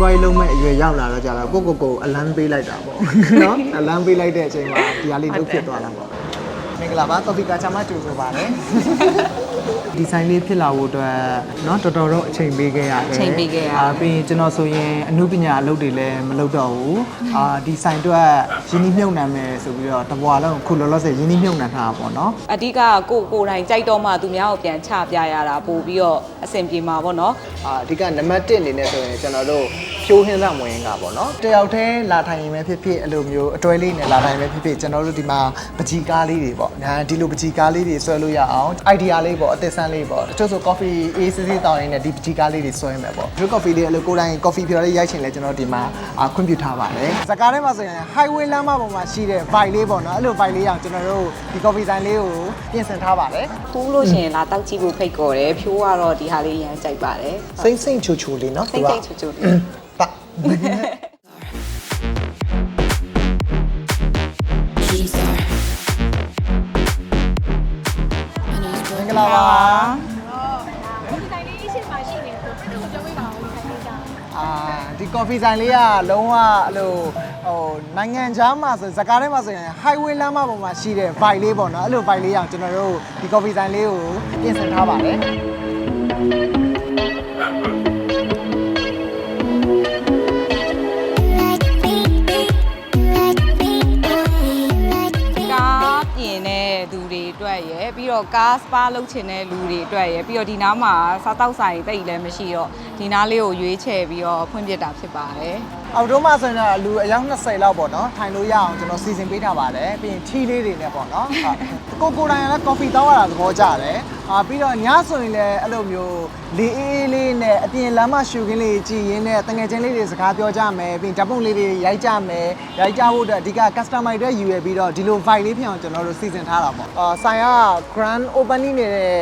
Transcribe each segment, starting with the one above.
ပွားရေးလုံးမဲ့အရွယ်ရောက်လာတော့ကြတော့ကိုကိုကိုအလန်းပေးလိုက်တာပေါ့နော်အလန်းပေးလိုက်တဲ့အချိန်မှာဒီဟာလေးလုတ်ဖြစ်သွားတာပေါ့မင်္ဂလာပါကော်ဖီကာချာမတူဆိုပါတယ်ဒီဇိုင်းလေးဖြစ်လာဖို့အတွက်เนาะတော်တော်တော့အချိန်ပေးခဲ့ရတယ် အချိန်ပေးခဲ့ရတယ် အာပြီးရင်ကျွန်တော်ဆိုရင်အမှုပညာအလုပ်တွေလည်းမလုပ်တော့ဘူးအာဒီဆိုင်အတွက်ရင်းနှီးမြှုပ်နှံမယ်ဆိုပြီးတော့တဘွာလုံးခုလောလောဆယ်ရင်းနှီးမြှုပ်နှံထားတာပေါ့နော် အဓိကကိုကိုယ်တိုင်ကြိုက်တော့မှသူများကိုပြန်ချပြရတာပို့ပြီးတော့အဆင်ပြေမှာပေါ့နော် အာအဓိကနံပါတ်1အနေနဲ့ဆိုရင်ကျွန်တော်တို့ဖြိုးဟင်းစမွေးကပေါ့နော်တယောက်တည်းလာထိုင်ရင်ပဲဖြစ်ဖြစ်အဲ့လိုမျိုးအတွဲလေးနဲ့လာထိုင်ရင်ပဲဖြစ်ဖြစ်ကျွန်တော်တို့ဒီမှာပကြီကားလေးတွေပေါ့ညာဒီလိုပကြီကားလေးတွေဆွဲလို့ရအောင် idea လေးပေါ့ ါ့အသစ်ဆန်းလေးပေါ့တချို့ဆို coffee အေးစစ်စစ်တောင်းရင်းနဲ့ဒီပကြီကားလေးတွေဆွဲမယ်ပေါ့ drip coffee လေးအဲ့လိုကိုယ်တိုင် coffee ဖြော်လေးရိုက်ချင်လဲကျွန်တော်ဒီမှာအာခွင့်ပြုထားပါတယ်စကားထဲမှာဆိုရင် highway လမ်းမပေါ်မှာရှိတဲ့ vibe လေးပေါ့နော်အဲ့လို vibe လေးအောင်ကျွန်တော်တို့ဒီ coffee ဆိုင်လေးကိုပြင်ဆင်ထားပါတယ်ဖူးလို့ရှိရင်လာတောက်ကြည့်ဖို့ဖိတ်ခေါ်တယ်ဖြိုးကတော့ဒီဟာလေးအရန်ကြိုက်ပါတယ်စိမ့်စိမ့်ချူချူလေးနော်စိတ်စိတ်ချူချူလေး လာပါဒီတိုင်းလေးအရှိမရှိနေတယ်ပြည့်စုံပြောပြပါဦးဒီတိုင်းလေးကအာဒီ coffee ဆိုင်လေးကလုံးဝအဲ့လိုဟိုနိုင်ငံခြားမှာဆိုစကားထဲမှာဆိုရင် highway လမ်းမပေါ်မှာရှိတဲ့ vibe လေးပေါ့နော်အဲ့လို vibe လေးအောင်ကျွန်တော်တို့ဒီ coffee ဆိုင်လေးကိုပြင်ဆင်ထားပါတယ် တော့ကားစပါလုပ်ချင်တဲ့လူတွေအတွက်ရယ်ပြီးတော့ဒီနားမှာစားတောက်ဆိုင်တိတ်လည်းမရှိတော့ဒီနားလေးကိုရွေးချယ်ပြီးတော့ဖွင့်ပြတာဖြစ်ပါတယ် အောက်တိုမှာဆိုရင်တော့လူအယောက်20လောက်ပေါ့နော်ထိုင်လို့ရအောင်ကျွန်တော်စီစဉ်ပေးထားပါတယ်ပြီးရင်ထီးလေးတွေနဲ့ပေါ့နော်ဟုတ်ကိုကိုတိုင်းကလည်း coffee တောင်းရတာသဘောကျတယ်အာပြီးတော့ညဆိုရင်လည်းအဲ့လိုမျိုးလေအေးအေးလေးနဲ့အပြင်လမ်းမရှူခင်းလေးကြည်ရင်းနဲ့တငယ်ချင်းလေးတွေစကားပြောကြမယ်ပြီးရင်ဓာတ်ပုံလေးတွေရိုက်ကြမယ်ရိုက်ကြဖို့အတွက်အဓိက customer တွေယူရပြီးတော့ဒီလို vibe လေးဖြစ်အောင်ကျွန်တော်တို့စီစဉ်ထားတာပေါ့အာဆိုင်က grand opening နေတဲ့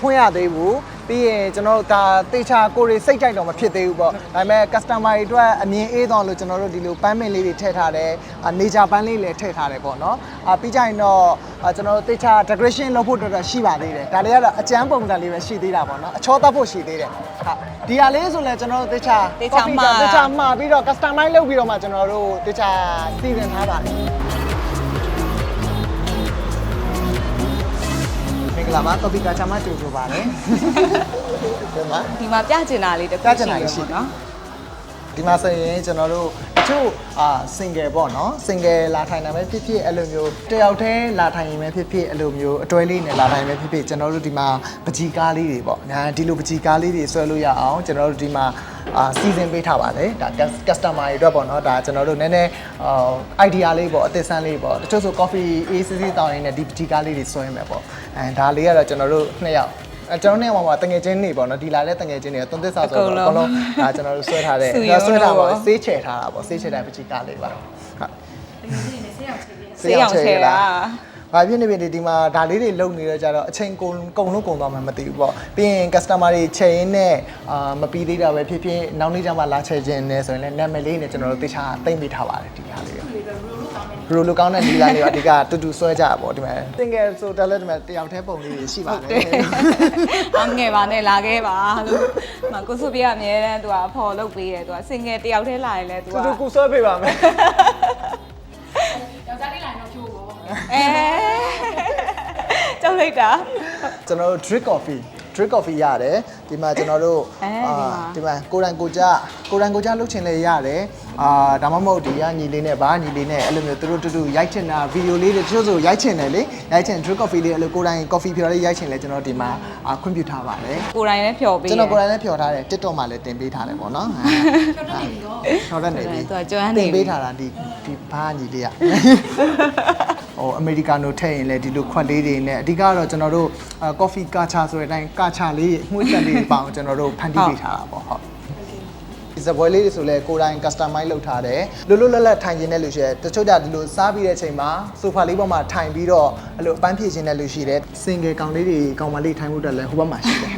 ဖွင့်ရသေးဘူး ပြီးရင်ကျွန်တော်တို့ဒါတေချာကိုတွေစိတ်ကြိုက်တော့မဖြစ်သေးဘူးပေါ့ဒါပေမဲ့ customer တွေအတွက်အမြင်အေးသွားလို့ကျွန်တော်တို့ဒီလိုပန်းပင်လေးတွေထည့်ထားတယ်အာ nature ပန်းလေးလည်းထည့်ထားတယ်ပေါ့နော်အာပြီးကြရင်တော့အာကျွန်တော်တို့တေချာ decoration လုပ်ဖို့အတွက်တော့ရှိပါသေးတယ်ဒါလေးကတော့အကျန်းပုံစံလေးပဲရှိသေးတာပေါ့နော်အချောသတ်ဖို့ရှိသေးတယ်ဟာဒီဟာလေးဆိုလည်းကျွန်တော်တို့တေချာတေချာမှာတေချာမှာပြီးတော့ customize လုပ်ပြီးတော့မှကျွန်တော်တို့တေချာစီစဉ်ထားပါတယ် ဂလာပါကော်ပီကာချာမတူဆိုပါတယ်ဒီမှာဒီမှာပြချင်တာလေးတစ်ခုပြချင်တာလေးရှိရှိတယ်တယ်နော်ဒီမှာဆိုရင်ကျွန်တော်တို့တချို့အာ single ပေါ့နော် single လာထိုင်တာပဲဖြစ်ဖြစ်အဲ့လိုမျိုးတယောက်တည်းလာထိုင်ရင်ပဲဖြစ်ဖြစ်အဲ့လိုမျိုးအတွဲလေးနဲ့လာထိုင်ပဲဖြစ်ဖြစ်ကျွန်တော်တို့ဒီမှာပကြီကားလေးတွေပေါ့ညာဒီလိုပကြီကားလေးတွေဆွဲလို့ရအောင်ကျွန်တော်တို့ဒီမှာ အာစီစဉ်ပေးထားပါတယ်ဒါ customer တွေအတွက်ပေါ့နော်ဒါကျွန်တော်တို့နည်းနည်းအာ idea လေးပေါ့အသစ်ဆန်းလေးပေါ့တချို့ဆို coffee အေးစစ်စစ်တောင်းရင်းနဲ့ဒီပကြီကားလေးတွေဆွဲမယ်ပေါ့အဲဒါလေးကတော့ကျွန်တော်တို့နှစ်ယောက်အဲကျွန်တော်နဲ့မှာတငယ်ချင်းနေပေါ့နော်ဒီလာတဲ့တငယ်ချင်းတွေကသွန်သစ်စာဆိုတော့အကုန်လုံးဒါကျွန်တော်တို့ဆွဲထားတဲ့စုရုံးဆွဲထားပါလို့ဆေးချယ်ထားတာပေါ့ဆေးချယ်တဲ့ပချီကားလေးပါဟုတ်ဆေးရောင်ချယ်တာ ဘာဖြစ်နေပြီဒီမှာဒါလေးတွေလုံနေတော့ကြတော့အချိန်ကုန်ကုန်လို့ကုန်သွားမှမသိဘူးပေါ့ပြီးရင် customer တွေချယ်ရင်းနဲ့အာမပြီးသေးတာပဲဖြစ်ဖြစ်နောက်နေ့ကျမှလာချယ်ခြင်းနဲ့ဆိုရင်လည်းနာမည်လေးနဲ့ကျွန်တော်တို့တေချာသိမ့်ပေးထားပါတယ်ဒီဟာလေးကဘရိုလိုကောင်းတဲ့ဒီလာလေးကအဓိကတူတူဆွဲကြပါပေါ့ဒီမှာ single ဆိုတော့လည်းဒီမှာတယောက်တည်းပုံလေးတွေရှိပါတယ်အငယ်ပါနဲ့လာခဲ့ပါလို့မကိုစုပြအမြဲတမ်းသူကအဖော်လုပ်ပေးတယ်သူကစင်ငယ်တယောက်တည်းလာရင်လည်းသူကတူတူကူဆွဲပေးပါမယ် လိုက်တာကျွန်တော်တို့ drip coffee drip coffee ရတယ်ဒီမှာကျွန်တော်တို့အဲဒီမှာဒီမှာကိုရန်ကိုကြကိုရန်ကိုကြလုပ်ချင်လဲရတယ်အာဒါမှမဟုတ်ဒီကညီလေးနဲ့ဘာညီလေးနဲ့အဲ့လိုမျိုးသူတို့တူတူရိုက်ချင်တာဗီဒီယိုလေးတွေတချို့ဆိုရိုက်ချင်တယ်လေရိုက်ချင် drip coffee လေးအဲ့လိုကိုယ်တိုင် coffee ဖြော်လေးရိုက်ချင်လဲကျွန်တော်ဒီမှာအာခွင့်ပြုထားပါတယ်ကိုယ်တိုင်လည်းဖြော်ပေးကျွန်တော်ကိုယ်တိုင်လည်းဖြော်ထားတယ် TikTok မှာလည်းတင်ပေးထားတယ်ပေါ့နော်ဖြော်တတ်နေပြီသူကကျွမ်းနေတင်ပြီပေးထားတာဒီဒီဘာညီလေးอ่ะ ဟိုအမေရိကန်နိုထည့်ရင်လည်းဒီလိုခွက်လေးတွေနဲ့အဓိကတော့ကျွန်တော်တို့ကော်ဖီကာချာဆိုတဲ့အတိုင်းကာချာလေးအမွှေးတက်လေးတွေပအောင်ကျွန်တော်တို့ဖန်တီးပေးထားတာပေါ့ဟုတ်ဒီဇပွဲလေးတွေဆိုလဲကိုယ်တိုင် customize လုပ်ထားတယ်လွတ်လွတ်လပ်လပ်ထိုင်ခြင်းတဲ့လူရှိတယ်တချို့ကြဒီလိုစားပြီးတဲ့အချိန်မှာဆိုဖာလေးပေါ်မှာထိုင်ပြီးတော့အဲ့လိုအပန်းဖြည့်ခြင်းတဲ့လူရှိတယ် single ကောင်လေးတွေကောင်မလေးထိုင်ဖို့တက်လဲဟိုဘက်မှာရှိတယ်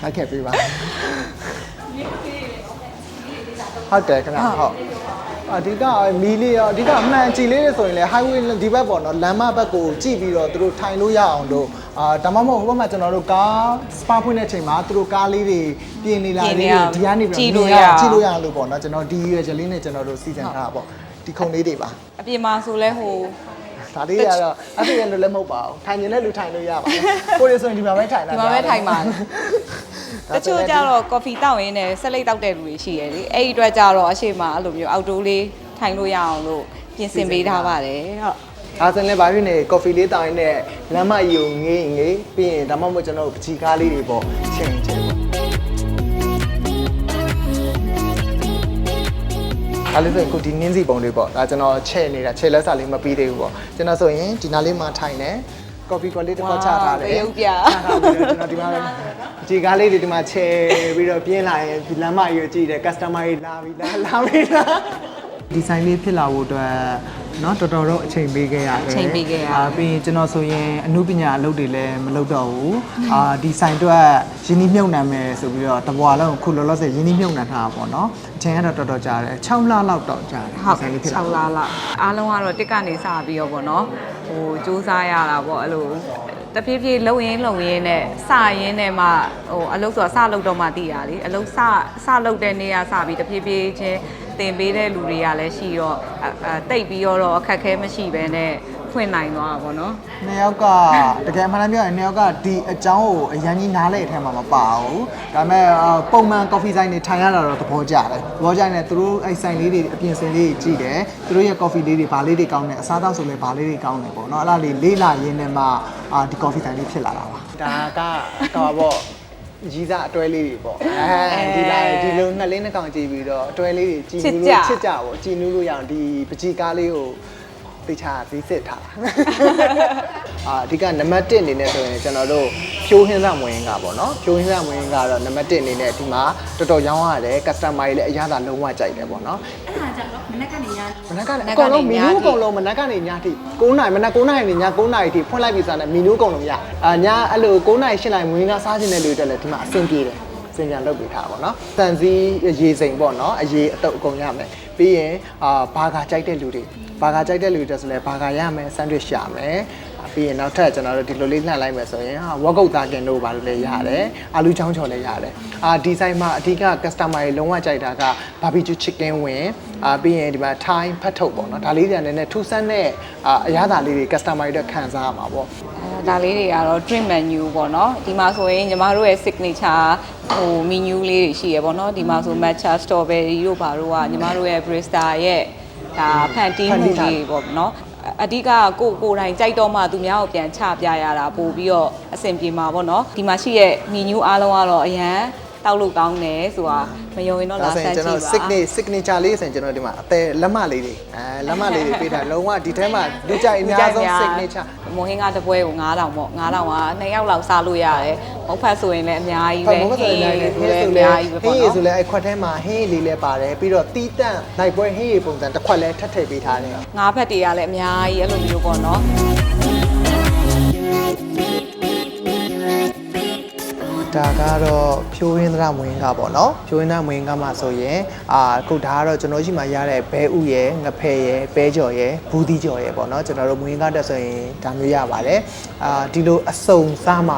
ဆက်ခဲ့ပေးပါဟုတ်တယ်ခင်ဗျဟုတ် အဓိကမီလေးရောအဓိကအမှန်ကြည်လေးတွေဆိုရင်လည်း highway ဒီဘက်ပေါ့နော်လမ်းမဘက်ကိုကြည့်ပြီးတော့သူတို့ထိုင်လို့ရအောင်လို့အာဒါမှမဟုတ်ဟိုဘက်မှာကျွန်တော်တို့ကားစပါဖွင့်တဲ့အချိန်မှာသူတို့ကားလေးတွေပြင်နေလာပြင်နေလေးရတွေဒီကနေပြီးကြည့်တော့လို့ရအောင်ကြည့်လို့ရအောင်လို့ပေါ့နော်ကျွန်တော်ဒီရွယ်ချက်လေးနဲ့ကျွန်တော်တို့စီစဉ်ထားတာပေါ့ဒီခုံလေးတွေပါအပြင်မှာဆိုလဲဟိုဒါလေးကတော့အဲ့ဒီလည်းလည်းမဟုတ်ပါဘူးထိုင်နေတဲ့လူထိုင်လို့ရပါဘူးကိုရီဆိုရင်ဒီမှာပဲထိုင်တာဒီမှာပဲထိုင်ပါဒါ တချို့ကြတော့ကော်ဖီတောက်ရင်းနဲ့ဆက်လိတ်တောက်တဲ့လူတွေရှိရလေအဲ့ဒီအတွက်ကြတော့အရှိမအဲ့လိုမျိုးအောက်တိုးလေးထိုင်လို့ရအောင်လို့ပြင်ဆင်ပေးထားပါတယ်ဟုတ်အားစင်းလည်းဘာဖြစ်နေကော်ဖီလေးတောင်းရင်းနဲ့လမ်းမကြီးကိုငေးငေးပြီးရင်ဒါမှမဟုတ်ကျွန်တော်တို့ပချီကားလေးတွေပေါ့ချင်းချင်းပေါ့အားလေးဆိုရင်ခုဒီနင်းစီပုံတွေပေါ့ဒါကျွန်တော်ချဲ့နေတာချဲ့လက်စာလေးမပြီးသေးဘူးပေါ့ကျွန်တော်ဆိုရင်ဒီနားလေးမှာထိုင်နေ ကော်ဖီကွက်လေးတစ်ခွက်ချထားတယ် ဝါရုပ်ပြ ချထားပြီးတော့ကျွန်တော်ဒီမှာဒီကားလေးတွေဒီမှာချဲပြီးတော့ပြင်းလာရင်ဒီလမ်းမကြီးကိုကြည့်တယ် customer ကြီးလာပြီလားလာပြီလားဒီဆိုင်လေးဖြစ်လာဖို့အတွက်เนาะတော်တော်တော့အချိန်ပေးခဲ့ရတယ် အချိန်ပေးခဲ့ရတယ် အာပြီးရင်ကျွန်တော်ဆိုရင်အမှုပညာအလုပ်တွေလည်းမလုပ်တော့ဘူးအာဒီဆိုင်အတွက်ရင်းနှီးမြှုပ်နှံမယ်ဆိုပြီးတော့တဘွာလုံးခုလောလောဆယ်ရင်းနှီးမြှုပ်နှံထားတာပေါ့နော်အချိန်ကတော့တော်တော်ကြာတယ်6လလောက်တော့ကြာတယ် ဟုတ် ဒီဆိုင်လေးဖြစ်လာ 6လလောက်အားလုံးကတော့တစ်ကနေစပြီးတော့ဗောနော် ဟိုစူးစမ်းရတာဗောအဲ့လိုတဖြည်းဖြည်းလှုပ်ရင်းလှုပ်ရင်းနဲ့စရင်းနဲ့မှဟိုအလုပ်ဆိုတာစလုပ်တော့မှသိရလေအလုပ်စစလုပ်တဲ့နေ့ကစပြီးတဖြည်းဖြည်းချင်းတင်ပေးတဲ့လူတွေကလည်းရှိတော့အဲအဲတိတ်ပြီးတော့အခက်အခဲမရှိဘဲနဲ့ ဖွင့်နိုင်သွားတာဗောနော် နှစ်ယောက်ကတကယ်အမှန်တမ်းပြောရင်နှစ်ယောက်ကဒီအကြောင်းကိုအရင်ကြီးနားလဲအထက်မှာမပါဘူးဒါပေမဲ့အာပုံမှန် coffee ဆိုင်တွေထိုင်ရတာတော့သဘောကျတယ်သဘောကျရင်သူတို့အဲ့ဆိုင်လေးတွေအပြင်စင်လေးတွေကြည့်တယ်သူတို့ရဲ့ coffee လေးတွေဘာလေးတွေကောင်းတယ်အစားအသောက်ဆိုလည်းဘာလေးတွေကောင်းတယ်ပေါ့နော်အဲ့လားလေးလေးလာရင်းနဲ့မှအာဒီ coffee ဆိုင်လေးဖြစ်လာတာပါ ဒါကတော့ပေါ့ကြီးစားအတွဲလေးတွေပေါ့အဲဒီလာဒီလိုနှစ်လင်းနှစ်ကောင်ကြည့်ပြီးတော့အတွဲလေးတွေကြည်နူးလို့ချစ်ကြပေါ့ကြည်နူးလို့ရအောင်ဒီပကြီးကားလေးကို တေချာဈေးစစ်ထားတာအာအဓိကနံပါတ်1အနေနဲ့ဆိုရင်ကျွန်တော်တို့ဖြိုးဟင်းစမွေးကပေါ့နော်ဖြိုးဟင်းစမွေးကတော့နံပါတ်1အနေနဲ့ဒီမှာတော်တော်ရောင်းရတယ် customer တွေလည်းအရသာလုံးဝကြိုက်တယ်ပေါ့နော်အဲ့ဒါကြောင့်မနေ့ကနေညာမနက်ကနေအကုန်လုံးမီနူးအကုန်လုံးမနက်ကနေညထိ9နာရီမနက်9နာရီနေည9နာရီထိဖွင့်လိုက်ပြီစားနေမီနူးအကုန်လုံးရအာညအဲ့လို9နာရီ10နာရီမွေးကစားခြင်းတဲ့လူတွေတက်လည်းဒီမှာအဆင်ပြေတယ်စင်ပြန်လုပ်ပေးထားပါတော့။စံစည်းရေစိမ်ပေါ့နော်။အရေးအတုပ်အကုန်ရမယ်။ပြီးရင်အာဘာဂါကြိုက်တဲ့လူတွေ ဘာဂါကြိုက်တဲ့လူတွေတက်ဆိုလဲဘာဂါရမယ်ဆန်ဒွစ်ရှာမယ်။ပြီးရင်နောက်ထပ်ကျွန်တော်တို့ဒီလိုလေးလှန့်လိုက်မယ်ဆိုရင်ဟာဝက်ကုတ်သားကင်တို့ဘာလို့လဲရတယ်။အာလူချောင်းချော်လည်းရတယ်။အာဒီဆိုင်မှာအဓိက customer တွေလုံးဝကြိုက်တာက barbecue chicken ဝင်အာပြီးရင်ဒီမှာ Thai ဖတ်ထုတ်ပေါ့နော်။ဒါလေးတွေလည်းနည်းနည်းထူးဆန်းတဲ့အာအရသာလေးတွေ customer တွေအတွက်ခံစားရမှာပေါ့။အဲဒါလေးတွေကတော့ drink menu ပေါ့နော်ဒီမှာဆိုရင်ညီမတို့ရဲ့ signature ဟို menu လေးတွေရှိရပေါ့နော်ဒီမှာဆို matcha strawberry တို့ဘာတို့ကညီမတို့ရဲ့ barista ရဲ့ ဒါဖန်တီးမှုလေးပေါ့နော်အဓိကကိုကိုယ်တိုင်ကြိုက်တော့မှသူများကိုပြန်ချပြရတာပို့ပြီးတော့အဆင်ပြေမှာပေါ့နော်ဒီမှာရှိရဲ့ menu အားလုံးကတော့အရန် တောက်လို့ကောင်းတယ်ဆိုတာမယုံရင်တော့လာဒါဆိုဆရင်န်းကျွန်ကြတော်ည့်ပါ signature signature လေးဆိုရင်ကျွန်တော်ဒီမှာအသေးလက်မလေးတွေအဲလက်မလေးတွေပေးတာလုံးဝဒီထဲမှာလူကြိုက်အများဆုံး signature မိုးဟင်းကတပွဲကို9000ပေါ့9000က2ယောက်လောက်စားလို့ရတယ်မဟုတ်ဖတ်ဆိုရင်လည်းအများကြီးဖပဲတ်မဆိုရင်လည်းဟင်းဆိုအလဲများကြီးပဲဟပေါ့င်းရည်နော်ဆိုလဲအခွက်ထဲမှာဟင်းရည်လေးလည်းပါတယ်ပြီးတော့တီးတန့်လိုက်ပွဲဟင်းရည်ပုံစံတစ်ခွက်လည်းထပ်ထည့်ပေးထားတယ်ငါးဖက်တွေကလည်းအများကြီးအဲ့လိုမျိုးပေါ့နော် ဒါကတော့ဖြိုးရင်းသရမွေးကပေါ့နော်ဖြိုးရင်းသရမွေးကမှဆိုရင်အာအခုဒါကတော့ကျွန်တော်ရှိမှရတဲ့ဘဲဥရယ်ငဖဲရယ်ပဲကြော်ရယ်ဘူးသီးကြော်ရယ်ပေါ့နော်ကျွန်တော်တို့မွေးကတက်ဆိုရင်ဒါမျိုးရပါတယ်အာဒီလိုအစုံစားမှ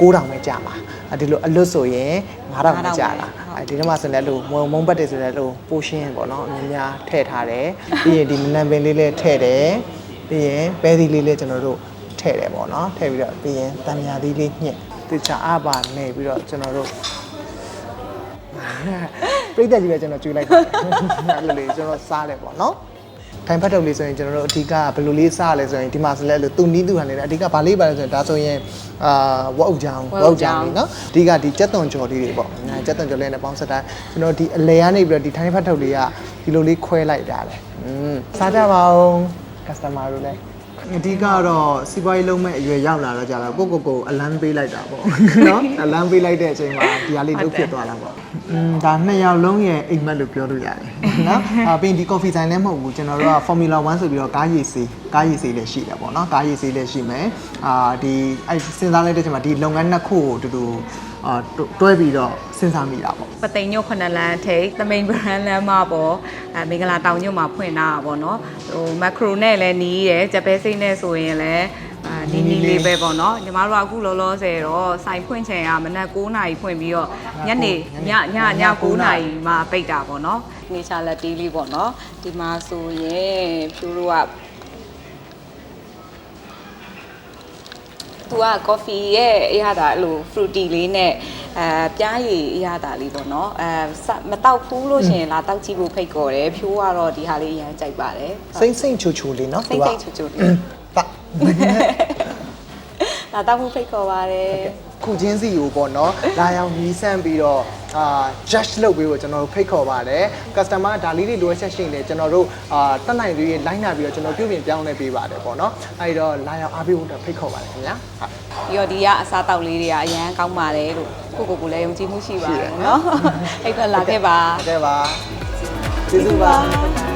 9000ပဲကြာမှာအာဒီလိုအလွတ်ဆိုရင်9000ပဲကြာတာအဲဒီထဲမှာဆိုလည်းလို့မုံမုံပတ်တယ်ဆိုလည်းလို့ပိုရှင်းပေါ့နော်အများများထည့်ထားတယ်ပြီးရင်ဒီနံပင်လေးလည်းထည့်တယ်ပြီးရင်ပဲသီးလေးလည်းကျွန်တော်တို့ထည့်တယ်ပေါ့နော်ထည့်ပြီးတော့ပြီးရင်တံမြာသီးလေးညှစ် တခြားအပါနေပြီးတော့ကျွန်တော်တို့ပြိတ္တကြီးပဲကျွန်တော်ကျွေးလိုက်ပါတယ်အဲ့လိုလေးကျွန်တော်စားတယ်ပေါ့နော်ထိုင်ဖတ်ထုတ်လေးဆိုရင်ကျွန်တော်တို့အဓိကဘယ်လိုလေးစားလဲဆိုရင်ဒီမှာဆိုလဲလို့သူနီးသူဟန်လေးအဓိကဘာလေးပါလဲဆိုရင်ဒါဆိုရင်အာဝက်အုပ်ချောင်းဝက်အုပ်ချောင်းလေးနော်အဓိကဒီကြက်သွန်ကြော်လေးတွေပေါ့အဲကြက်သွန်ကြော်လေးနဲ့ပေါင်းဆက်တာကျွန်တော်ဒီအလဲကနေပြီးတော့ဒီထိုင်ဖတ်ထုတ်လေးကဒီလိုလေးခွဲလိုက်တာလေอืมစားကြပါဦး customer တို့လည်း အဓိကတော့စီးပွားရေးလုံးမဲ့အရွယ်ရောက်လာတော့ကြာတော့ကိုကိုကိုအလန်းပေးလိုက်တာပေါ့နော်အလန်းပေးလိုက်တဲ့အချိန်မှာဒီဟာလေးလုတ်ဖြစ်သွားတာပေါ့อืมဒါနှစ်ယောက်လုံးရဲ့အိမ်မက်လို့ပြောလို့ရတယ်နော်အာပြီးရင်ဒီ coffee ဆိုင်လည်းမဟုတ်ဘူးကျွန်တော်တို့က Formula 1ဆိုပြီးတော့ကားရည်စီကားရည်စီလည်းရှိတယ်ပေါ့နော်ကားရည်စီလည်းရှိမယ်အာဒီအဲ့စဉ်းစားလိုက်တဲ့အချိန်မှာဒီလုပ်ငန်းနှစ်ခုကိုအတူတူ အာတွဲပြီးတော့စဉ်းစားမိတာပေါ့ပသိမ်ညို့ခုနှစ်လမ်းထိပ်သမိန်ဗရန်လမ်းမှာပေါ့အဲမင်္ဂလာတောင်ညို့မှာဖွင့်တာပါပေါ့နော်ဟိုမက်ခရိုနဲ့လည်းနီးရယ်ဂျပဲစိတ်နဲ့ဆိုရင်လည်းအအာနီနီလေးပဲပေါ့နော်ညီမတို့ကအခုလောလောဆယ်တော့စိုင်ဖွင့်ချိန်ကမနက်9နာရီဖွင့်ပြီးတော့ညနေညညည9နာရီမှပိတ်တာပေါ့နော်နေချာလက်တီးလေးပေါ့နော်ဒီမှာဆိုရင်ဖြူတို့က သူက coffee ရဲ့အရသာအဲ့လို fruity လေးနဲ့အဲပြားရည်အရသာလေးပေါ့နော်အဲစမတောက်ဘူးလို့ရှရင်လာတောက်ကြည့်ဖို့ဖိတ်ခေါ်တယ်ဖြိုးကတော့ဒီဟာလေးအရင်ကြိုက်ပါတယ်စိမ့်စိမ့်ချူချူလေးနော်စိတ်စိတ်ချူချူလေးပါလာတောက်ဖို့ဖိတ်ခေါ်ပါတယ်ခုချင်းစီကိုပေါ့နော်လာရောက်မြည်ဆန့်ပြီးတော့ အာ judge လုပ်ပေးဖို့ကျွန်တော်တို့ဖိတ်ခေါ်ပါတယ် customer ဒါလေးတွေလိုအပ်ချက်ရှိရင်လည်းကျွန်တော်တို့အာတက်နိုင်တွေလိုင်းနာပြီးတော့ကျွန်တော်ပြုပြင်ပြောင်းလဲပေးပါတယ်ပေါ့နော်အဲဒီတော့လာရောက်အားပေးဖို့တော့ဖိတ်ခေါ်ပါတယ်ခင်ဗျာဟုတ်ပြီးတော့ဒီကအစားတောက်လေးတွေကအရန်ကောင်းပါတယ်လို့ကိုကိုကိုလည်းယုံကြည်မှုရှိပါတယ်နော်အဲ့တော့လာခဲ့ပါဟုတ်ကဲ့ပါကျေးဇူးပါ